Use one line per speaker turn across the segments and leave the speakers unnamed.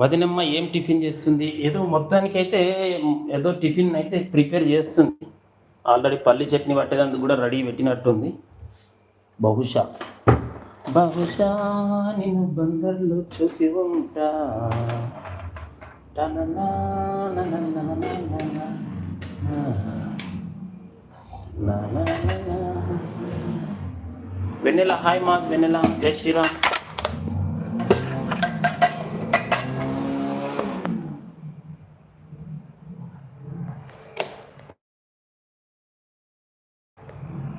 వదినమ్మ ఏం టిఫిన్ చేస్తుంది? ఏదో మొత్తానికైతే ఏదో టిఫిన్ అయితే ప్రిపేర్ చేస్తుంది. ఆల్రెడీ పల్లి చట్నీ పట్టేదానికి కూడా రెడీ పెట్టినట్టుంది. బహుశా. బహుశా నేను బందర్లో చూసి ఉంటా. వెన్నెల హాయ్ మా వెన్నెల. జై శ్రీరామ్.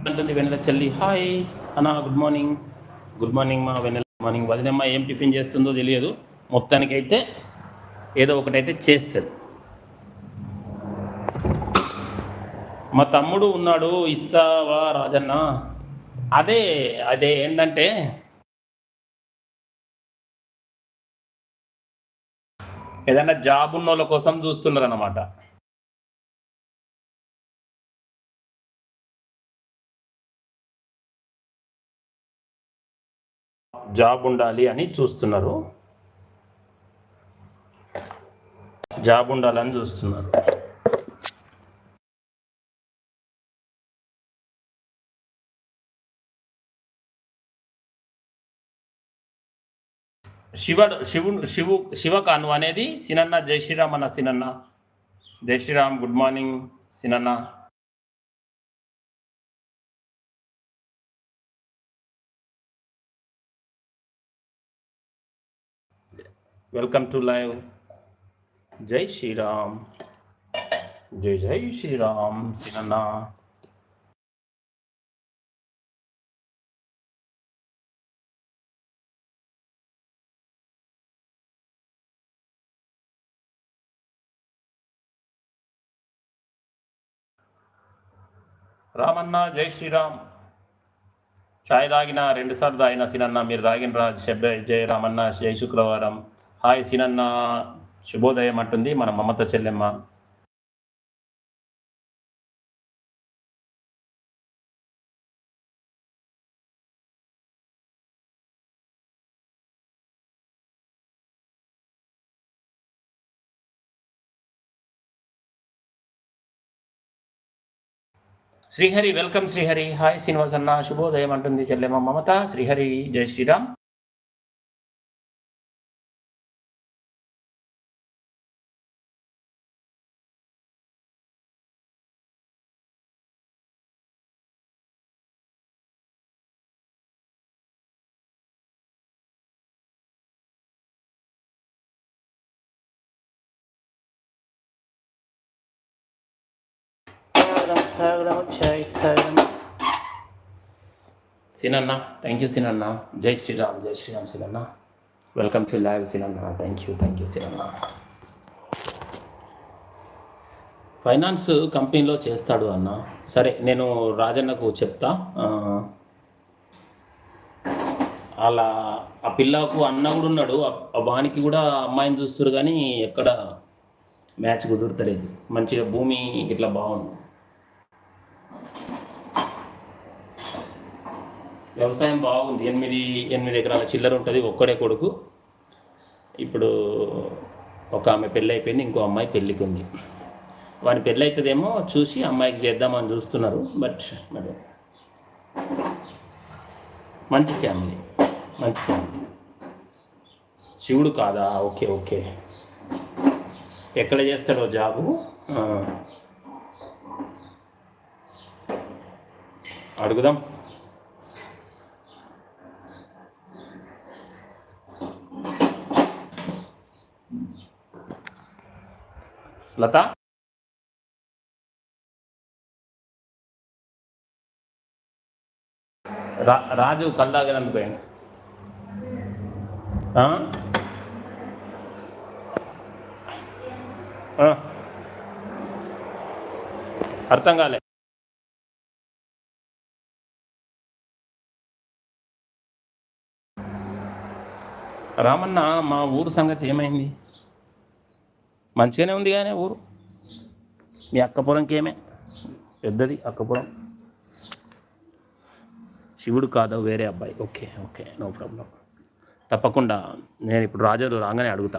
అంటుంది వెన్నెల చెల్లి. హాయ్ అన్న గుడ్ మార్నింగ్ గుడ్ మార్నింగ్ మా వెన్నెల మార్నింగ్ వదినమ్మ ఏం టిఫిన్ చేస్తుందో తెలియదు. మొత్తానికైతే ఏదో ఒకటైతే చేస్తుంది. మా తమ్ముడు ఉన్నాడు ఇస్తావా రాజన్న. అదే అదే ఏంటంటే ఏదైనా జాబ్ ఉన్న వాళ్ళ కోసం చూస్తున్నారు అన్నమాట జాబ్ ఉండాలి అని చూస్తున్నారు. జాబ్ ఉండాలని చూస్తున్నారు. శివ శివుడు శివు శివకాను అనేది సినన్న జై శ్రీరామ్ అన్న సినన్న. జై Sriram good morning సినన్న. Welcome to live. జై శ్రీరామ్. జై జై శ్రీరామ్. సినన్న రామన్న జై శ్రీరామ్. చాయ్ తాగిన రెండు సార్లు తాగిన సినన్న మీరు తాగిన రా శబ్బ జై రామన్న జై శుక్రవారం. హాయ్ సినన్న శుభోదయం అంటుంది మన మమత చెల్లెమ్మ. శ్రీహరి వెల్కమ్ శ్రీహరి. హాయ్ శ్రీనివాస్ అన్న శుభోదయం అంటుంది చెల్లెమ్మ మమత. శ్రీహరి జై శ్రీరామ్. సినన్న థ్యాంక్ యూ సినన్న జై శ్రీరామ్ జై శ్రీరామ్ సినన్న వెల్కమ్ టు లైవ్ సినన్న థ్యాంక్ యూ థ్యాంక్ యూ సినన్న ఫైనాన్స్ కంపెనీలో చేస్తాడు అన్న. సరే నేను రాజన్నకు చెప్తా. అలా ఆ పిల్లకు అన్న కూడా ఉన్నాడు. ఆ- ఆ వానికి కూడా అమ్మాయిని చూస్తారు కానీ ఎక్కడ మ్యాచ్ కుదురుతలేదు. మంచిగా భూమి ఇట్లా బాగుంది. వ్యవసాయం బాగుంది. ఎనిమిది ఎనిమిది ఎకరాల చిల్లర ఉంటుంది ఒక్కడే కొడుకు. ఇప్పుడు ఒక ఆమె పెళ్ళి అయిపోయింది ఇంకో అమ్మాయి పెళ్ళికి ఉంది. వాని పెళ్ళి అవుతుందేమో చూసి అమ్మాయికి చేద్దామని చూస్తున్నారు బట్ మరి మంచి ఫ్యామిలీ మంచి ఫ్యామిలీ. శివుడు కాదా? Okay okay. ఎక్కడ చేస్తాడో జాబు? అడుగుదాం. లత. రా రాజు కల్దాగనందుకు అనుకోండి ఆ. అర్థం కాలే. రామన్న మా ఊరు సంగతి ఏమైంది? మంచిగానే ఉంది కానీ ఊరు. మీ అక్కపురంకి ఏమే పెద్దది అక్కపురం శివుడు కాదు వేరే అబ్బాయి. Okay okay no problem. తప్పకుండా నేను ఇప్పుడు రాజు రాగానే అడుగుతా.